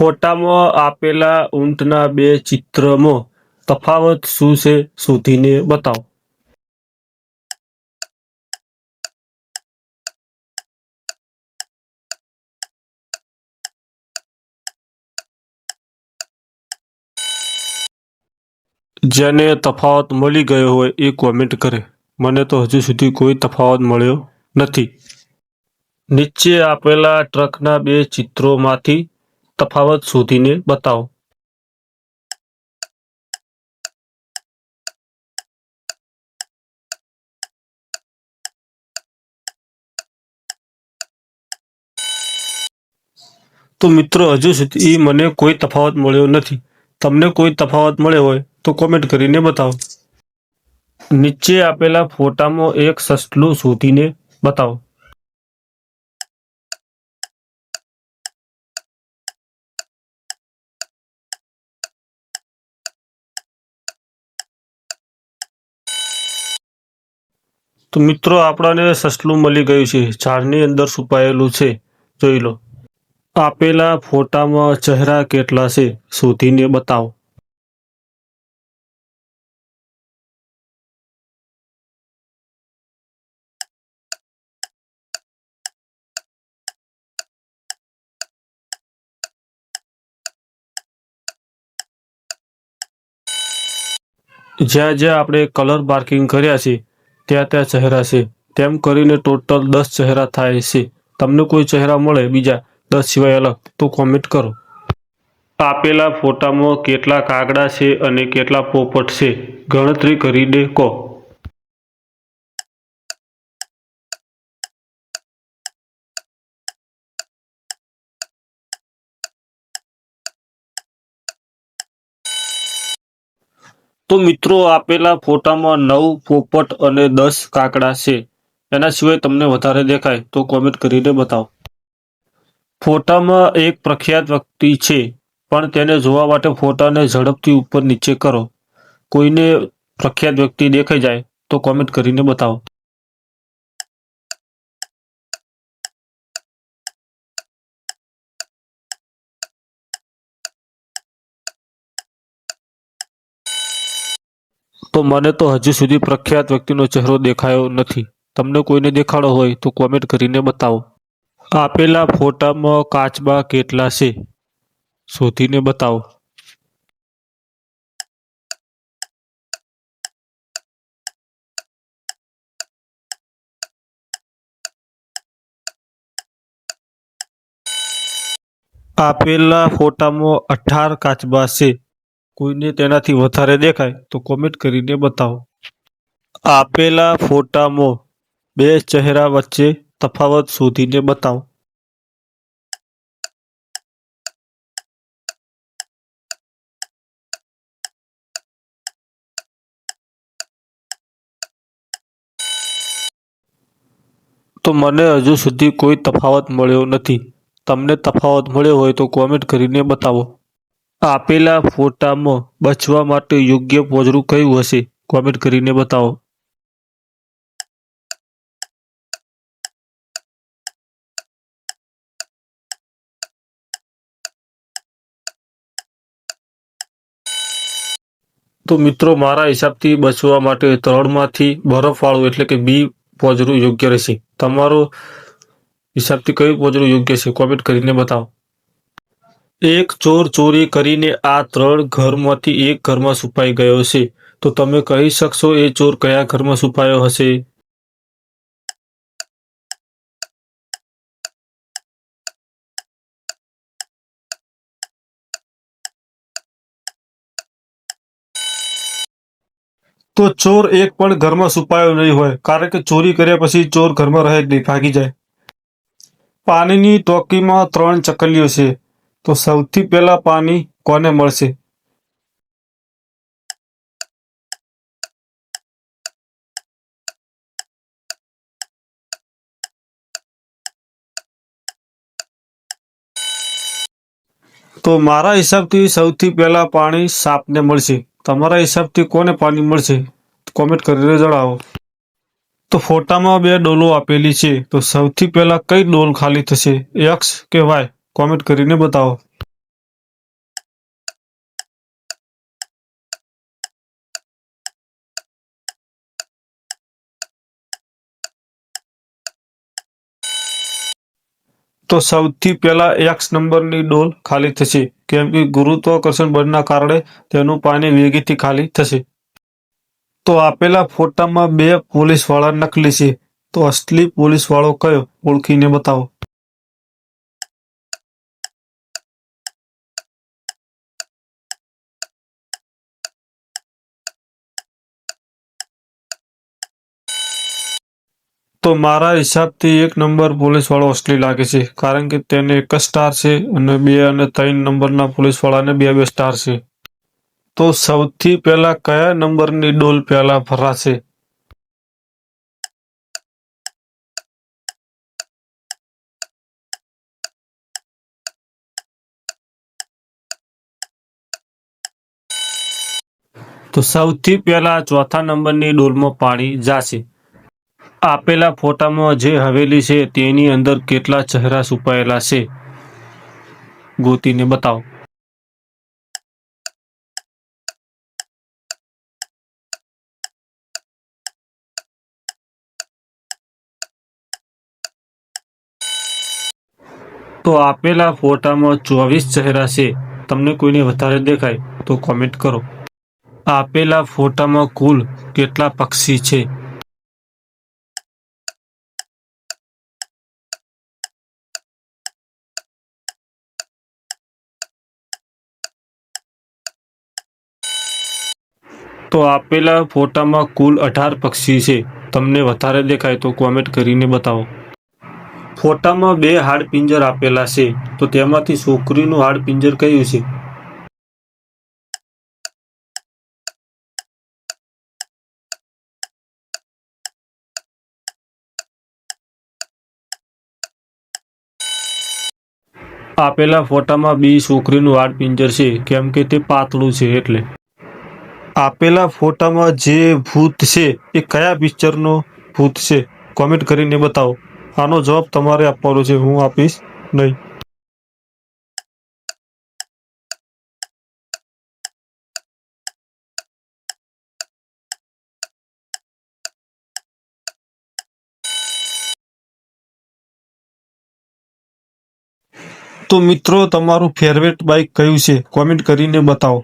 ફોટામાં આપેલા ઊંટના બે ચિત્રમાં તફાવત શું છે શોધીને બતાવો. જેને તફાવત મળી ગયો હોય એ કોમેન્ટ કરે. મને તો હજુ સુધી કોઈ તફાવત મળ્યો નથી. નીચે આપેલા ટ્રકના બે ચિત્રોમાંથી તફાવત શોધીને બતાવો. તો મિત્રો, હજુ સુધી મને કોઈ તફાવત મળ્યો નથી. તમને કોઈ તફાવત મળ્યો હોય તો કોમેન્ટ કરીને બતાવો. નીચે આપેલા ફોટામાં એક સસલું શોધીને બતાવો. તો મિત્રો, આપણાને સસલું મળી ગયું છે. ઝાડની અંદર છુપાયેલું છે. જોઈ લો. આપેલા ફોટામાં ચહેરા કેટલા છે, શોધીને બતાવો. જ્યાં જ્યાં આપણે કલર માર્કિંગ કર્યા છે ત્યાં ત્યાં ચહેરા છે. તેમ કરીને ટોટલ દસ ચહેરા થાય છે. તમને કોઈ ચહેરા મળે બીજા દસ સિવાય અલગ, તો કોમેન્ટ કરો. આપેલા ફોટામાં કેટલા કાગડા છે અને કેટલા પોપટ છે? ગણતરી કરીને કહો. તો મિત્રો આપેલા ફોટામાં નવ પોપટ અને દસ કાકડા છે. એના સિવાય તમને વધારે દેખાય તો કોમેન્ટ કરીને બતાવો. ફોટામાં એક પ્રખ્યાત વ્યક્તિ છે, પણ તેને જોવા માટે ફોટાને ઝડપથી ઉપર નીચે કરો. કોઈને પ્રખ્યાત વ્યક્તિ દેખાઈ જાય તો કોમેન્ટ કરીને બતાવો. તો મને તો હજુ સુધી પ્રખ્યાત વ્યક્તિનો ચહેરો દેખાયો નથી. તમને કોઈને દેખાડો હોય તો કોમેન્ટ કરીને બતાવો. આપેલા ફોટામાં કાચબા કેટલા છે? શોધીને બતાવો. આપેલા ફોટામાં અઢાર કાચબા છે. કોઈને તેનાથી વધારે દેખાય તો કોમેન્ટ કરીને બતાવો. આપેલા ફોટામાં બે ચહેરા વચ્ચે તફાવત શોધીને બતાવો. તો મને હજુ સુધી કોઈ તફાવત મળ્યો નથી. તમને તફાવત મળ્યો હોય તો કોમેન્ટ કરીને બતાવો. આપેલા ફોટામાં બચવા માટે યોગ્ય પોજરું કયું હશે? કોમેન્ટ કરીને બતાવો. તો મિત્રો, મારા હિસાબથી બચવા માટે ત્રણમાંથી બરફવાળું એટલે કે બી પોજરું યોગ્ય રહેશે. તમારો હિસાબથી કયું પોજરું યોગ્ય છે? કોમેન્ટ કરીને બતાવો. એક ચોર ચોરી કરીને આ ત્રણ ઘરમાંથી એક ઘરમાં છુપાઈ ગયો છે. તો તમે કહી શકશો એ ચોર કયા ઘરમાં છુપાયો હશે? તો ચોર એક પણ ઘરમાં છુપાયો નહીં હોય, કારણ કે ચોરી કર્યા પછી ચોર ઘરમાં રહે જ નહીં, ભાગી જાય. પાણીની ટોકીમાં ત્રણ ચકલીઓ છે. તો સૌથી પહેલા પાણી કોને મળશે? તો મારા હિસાબથી સૌથી પહેલા પાણી સાપને મળશે. તમારા હિસાબથી કોને પાણી મળશે? કોમેન્ટ કરીને જણાવો. તો ફોટામાં બે ડોલો આપેલી છે. તો સૌથી પહેલા કઈ ડોલ ખાલી થશે? એક્સ કે વાય? કોમેન્ટ કરીને બતાવો. તો સૌથી પહેલા એક્સ નંબરની ડોલ ખાલી થશે. કેમ કે ગુરુત્વાકર્ષણ બળના કારણે તેનું પાણી વેગીથી ખાલી થશે. તો આપેલા ફોટામાં બે પોલીસવાળા નકલી છે. તો અસલી પોલીસવાળો કયો? ઓળખીને બતાવો. તો મારા હિસાબથી એક નંબર પોલીસવાળો અસલી લાગે છે, કારણ કે તેને એક જ સ્ટાર છે અને બે અને ત્રણ નંબરના પોલીસવાળાને બે બે સ્ટાર છે. તો સૌથી પહેલા કયા નંબરની ડોલ પહેલા ભરાશે તો સૌથી પહેલા ચોથા નંબરની ડોલમાં પાણી જાશે. આપેલા ફોટામાં જે હવેલી છે તેની અંદર કેટલા ચહેરા છુપાયેલા છે? ગોતીને બતાવો. તો આપેલા ફોટામાં ચોવીસ ચહેરા છે. તમને કોઈને વધારે દેખાય તો કોમેન્ટ કરો. આપેલા ફોટામાં કુલ કેટલા પક્ષી છે? તો આપેલા ફોટામાં કુલ અઢાર પક્ષી છે. તમને વધારે દેખાય તો કોમેન્ટ કરીને બતાવો. ફોટામાં બે હાડપિંજર આપેલા છે. તો તેમાંથી છોકરીનું હાડપિંજર કયું છે? આપેલા ફોટામાં બી છોકરીનું હાડપિંજર છે. કેમ કે તે પાતળું છે એટલે. આપેલા ફોટામાં જે ભૂત છે, એ કયા પિક્ચરનો ભૂત છે કોમેન્ટ કરીને બતાવો. આનો જવાબ તમારે આપવાનો છે, હું આપીશ નહીં. તો મિત્રો, તમારું ફેવરેટ બાઇક કયું છે? કોમેન્ટ કરીને બતાવો.